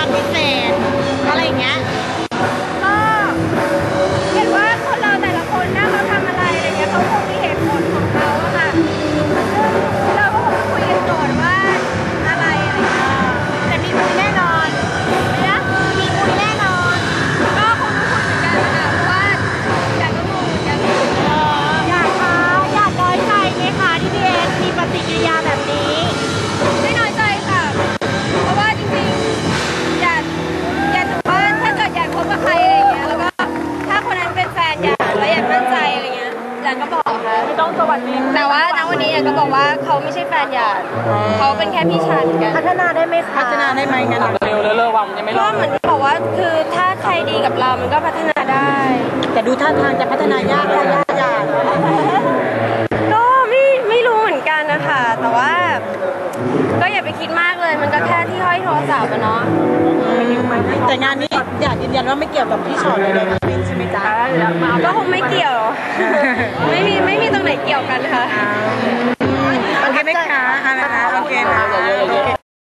ปฏิเสธอะไรอย่างเงี้ย ต้องสวัสดีแต่ว่าณวันนี้เนี่ยก็บอกว่าเขาไม่ใช่แฟนหยาดเขาเป็นแค่พี่ชายเหมือนกันพัฒนาได้ไหมคะพัฒนาได้ไหมงั้นเร็วเร็วๆวังยังไม่ก็เริ่มเหมือนบอกว่าคือถ้าใครดีกับเรา มันก็พัฒนาได้ แต่ดูท่าทางจะพัฒนายากค่ะยากยากก็ไม่ไม่รู้เหมือนกันนะคะ แต่ว่า ก็อย่าไปคิดมากเลย มันก็แค่ที่ห้อยโทรศัพท์อะเนาะแต่งานนี้อยากยืนยันว่าไม่เกี่ยวกับพี่ชอตเลยทั้งสิ้นใช่ไหมจ๊ะก็คงไม่เกี่ยว ไม่มีไม่มีตรงไหนเกี่ยวกันค่ะ โอเคไหมคะอะไรนะโอเคนะโอเค